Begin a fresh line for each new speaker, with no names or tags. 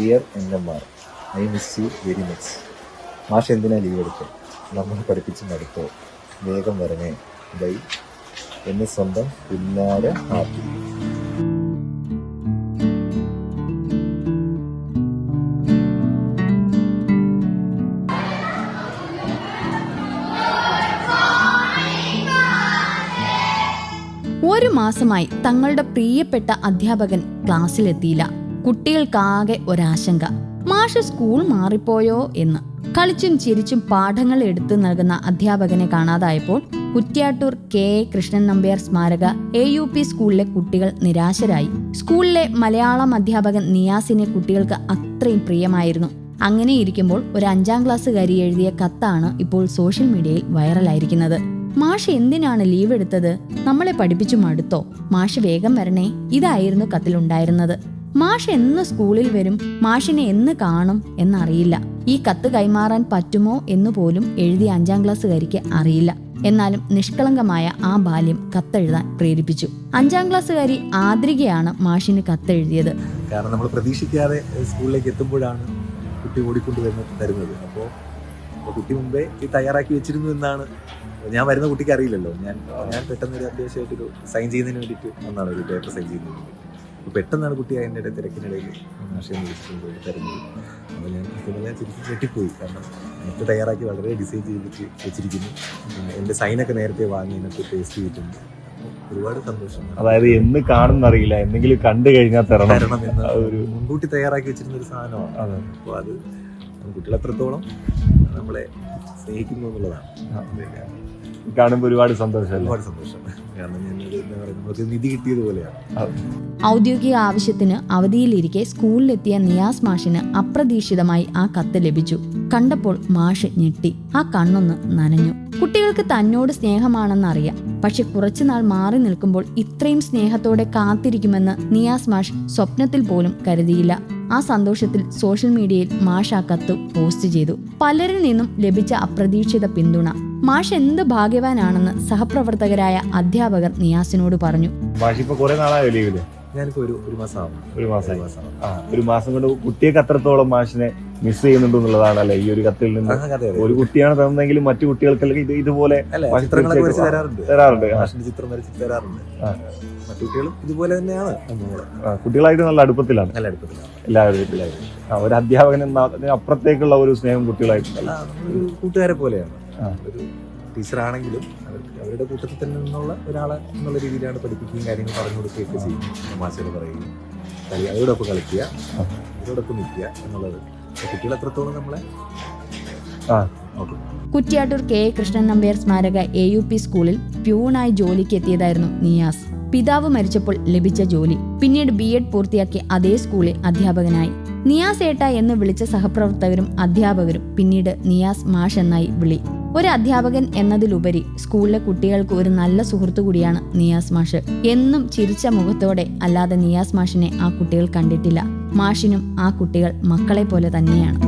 Dear N M R I miss you very much മാഷ് എന്തിനാ leave എടുക്കും നമ്മൾ പഠിപ്പിച്ച് നടത്തോ വേഗം വരണേ. ബൈ. എന്നെ സ്വന്തം പിന്നാലെ ഹാപ്പി
ഒരു മാസമായി തങ്ങളുടെ പ്രിയപ്പെട്ട അധ്യാപകൻ ക്ലാസ്സിലെത്തിയില്ല. കുട്ടികൾക്കാകെ ഒരാശങ്ക. മാഷ് സ്കൂൾ മാറിപ്പോയോ എന്ന്. കളിച്ചും ചിരിച്ചും പാഠങ്ങൾ എടുത്തു നൽകുന്ന അധ്യാപകനെ കാണാതായപ്പോൾ കുറ്റ്യാട്ടൂർ കെ. എ. കൃഷ്ണൻ നമ്പ്യാർ സ്മാരക എ. യു. പി സ്കൂളിലെ കുട്ടികൾ നിരാശരായി. സ്കൂളിലെ മലയാളം അധ്യാപകൻ നിയാസിനെ കുട്ടികൾക്ക് അത്രയും പ്രിയമായിരുന്നു. അങ്ങനെ ഇരിക്കുമ്പോൾ ഒരു അഞ്ചാം ക്ലാസ് ക്ലാസ്സുകാരി എഴുതിയ കത്താണ് ഇപ്പോൾ സോഷ്യൽ മീഡിയയിൽ വൈറലായിരിക്കുന്നത്. മാഷ് എന്തിനാണ് ലീവ് എടുത്തത്? നമ്മളെ പഠിപ്പിച്ചു മടുത്തോ? മാഷ് വേഗം വരണേ. ഇതായിരുന്നു കത്തിലുണ്ടായിരുന്നത്. മാഷ് എന്ന് സ്കൂളിൽ വരും മാഷിനെ എന്ന് കാണും എന്നറിയില്ല. ഈ കത്ത് കൈമാറാൻ പറ്റുമോ എന്ന് പോലും എഴുതിയ അഞ്ചാം ക്ലാസ്സുകാരിക്ക് അറിയില്ല. എന്നാലും നിഷ്കളങ്കമായ ആ ബാല്യം കത്തെഴുതാൻ പ്രേരിപ്പിച്ചു. അഞ്ചാം ക്ലാസ്സുകാരി ആദ്രികയാണ് മാഷിന് കത്തെഴുതിയത്.
കാരണം നമ്മൾ പ്രതീക്ഷിക്കാതെ സ്കൂളിലേക്ക് എത്തുമ്പോഴാണ് കുട്ടി ഓടിക്കൊണ്ട് തരുന്നത്. അപ്പോൾ കുട്ടി മുമ്പേ ഈ തയ്യാറാക്കി വെച്ചിരുന്നു എന്നാണ് ഞാൻ വരുന്ന കുട്ടിക്ക് അറിയില്ലല്ലോ. ഞാൻ ഞാൻ പെട്ടെന്ന് ഒരു അത്യാവശ്യമായിട്ടൊരു സൈൻ ചെയ്യുന്നതിന് വേണ്ടിയിട്ട് ഒന്നാണ് ഒരു പേപ്പർ സൈൻ ചെയ്യുന്നതിന് വേണ്ടി അപ്പോൾ പെട്ടെന്നാണ് കുട്ടി അതിന്റെ ഇടയിൽ തിരക്കിനിടയിൽ ആശയം വിളിച്ചിട്ടുണ്ട് തരുന്നത് അപ്പോൾ ഞാൻ സത്യം ഞാൻ തിരിച്ച് ഞെട്ടിപ്പോയി. കാരണം എനിക്ക് തയ്യാറാക്കി വളരെ ഡിസൈൻ ചെയ്തിട്ട് വെച്ചിരിക്കുന്നു. എന്റെ സൈനൊക്കെ നേരത്തെ വാങ്ങി ഇതിനകത്ത് പേസ്റ്റ് ചെയ്തിട്ടുണ്ട്. ഒരുപാട് സന്തോഷം.
അതായത് എന്ന് കാണുന്നറിയില്ല. എന്തെങ്കിലും കണ്ടു കഴിഞ്ഞാൽ തരണം.
തരണം എന്ന്
ഒരു
മുൻകൂട്ടി തയ്യാറാക്കി വെച്ചിരുന്ന ഒരു സാധനമാണ്. അപ്പോൾ അത് കുട്ടികൾ എത്രത്തോളം നമ്മളെ സ്നേഹിക്കുന്നു എന്നുള്ളതാണ്.
കാണുമ്പോൾ ഒരുപാട് സന്തോഷമല്ലേ?
ഒരുപാട് സന്തോഷം. കാരണം ഞാൻ ഇത് എന്താ പറയുക നമുക്ക് നിധി കിട്ടിയത് പോലെയാണ്.
ഔദ്യോഗിക ആവശ്യത്തിന് അവധിയിലിരിക്കെ സ്കൂളിലെത്തിയ നിയാസ് മാഷിന് അപ്രതീക്ഷിതമായി ആ കത്ത് ലഭിച്ചു. കണ്ടപ്പോൾ മാഷ് ഞെട്ടി. ആ കണ്ണൊന്ന് നനഞ്ഞു. കുട്ടികൾക്ക് തന്നോട് സ്നേഹമാണെന്നറിയാം. പക്ഷെ കുറച്ചുനാൾ മാറി നിൽക്കുമ്പോൾ ഇത്രയും സ്നേഹത്തോടെ കാത്തിരിക്കുമെന്ന് നിയാസ് മാഷ് സ്വപ്നത്തിൽ പോലും കരുതിയില്ല. ആ സന്തോഷത്തിൽ സോഷ്യൽ മീഡിയയിൽ മാഷ് ആ കത്ത് പോസ്റ്റ് ചെയ്തു. പലരിൽ നിന്നും ലഭിച്ച അപ്രതീക്ഷിത പിന്തുണ. മാഷ് എന്ത് ഭാഗ്യവാനാണെന്ന് സഹപ്രവർത്തകരായ അധ്യാപകർ നിയാസിനോട് പറഞ്ഞു.
മാഷി ഇപ്പൊ കുറെ നാളായോ ലീവിൽ
ഞാനിപ്പോൾ ഒരു ഒരു മാസം ആവും
ഒരു
മാസം
ആ ഒരു മാസം കൊണ്ട് കുട്ടിയൊക്കെ അത്രത്തോളം മാഷിനെ മിസ് ചെയ്യുന്നുണ്ട് എന്നുള്ളതാണല്ലേ ഈ ഒരു കത്തിൽ നിന്ന്. ഒരു കുട്ടിയാണ് തന്നെങ്കിലും മറ്റു കുട്ടികൾക്കെല്ലാം ഇത് ഇതുപോലെ
അല്ല തരാറുണ്ട്. ചിത്രം വരച്ച് തരാറുണ്ട്. മറ്റു കുട്ടികളും ഇതുപോലെ തന്നെയാണ്.
കുട്ടികളായിട്ട് നല്ല അടുപ്പത്തിലാണ്.
നല്ല അടുപ്പത്തിലാണ്.
എല്ലാവരും ഒരു അധ്യാപകൻ അപ്പുറത്തേക്കുള്ള ഒരു സ്നേഹം കുട്ടികളായിട്ടുണ്ടല്ലോ
കൂട്ടുകാരെ പോലെയാണ്. ഒരു ടീച്ചറാണെങ്കിലും അവർക്ക് അവരുടെ കൂട്ടത്തിൽ തന്നെ നിന്നുള്ള ഒരാളെ എന്നുള്ള രീതിയിലാണ് പഠിപ്പിക്കുകയും കാര്യങ്ങൾ പറഞ്ഞു കൊടുക്കുകയൊക്കെ ചെയ്യും തമാശകൾ പറയുകയും കളി അവരോടൊപ്പം കളിക്കുക. അവരോടൊപ്പം നിൽക്കുക എന്നുള്ളത്. കുട്ടികൾ എത്രത്തോളം നമ്മളെ
കുറ്റ്യാട്ടൂർ കെ. എ കൃഷ്ണൻ നമ്പ്യാർ സ്മാരക എ യു പി സ്കൂളിൽ പ്യൂണായി ജോലിക്ക് എത്തിയതായിരുന്നു നിയാസ്. പിതാവ് മരിച്ചപ്പോൾ ലഭിച്ച ജോലി. പിന്നീട് ബി എഡ് പൂർത്തിയാക്കി അതേ സ്കൂളിൽ അധ്യാപകനായി. നിയാസ് ഏട്ട എന്ന് വിളിച്ച സഹപ്രവർത്തകരും അധ്യാപകരും പിന്നീട് നിയാസ് മാഷ് എന്നായി വിളി. ഒരു അധ്യാപകൻ എന്നതിലുപരി സ്കൂളിലെ കുട്ടികൾക്ക് ഒരു നല്ല സുഹൃത്തു കൂടിയാണ് നിയാസ് മാഷ്. എന്നും ചിരിച്ച മുഖത്തോടെ അല്ലാതെ നിയാസ് മാഷിനെ ആ കുട്ടികൾ കണ്ടിട്ടില്ല. മാഷിനും ആ കുട്ടികൾ മക്കളെ പോലെ തന്നെയാണ്.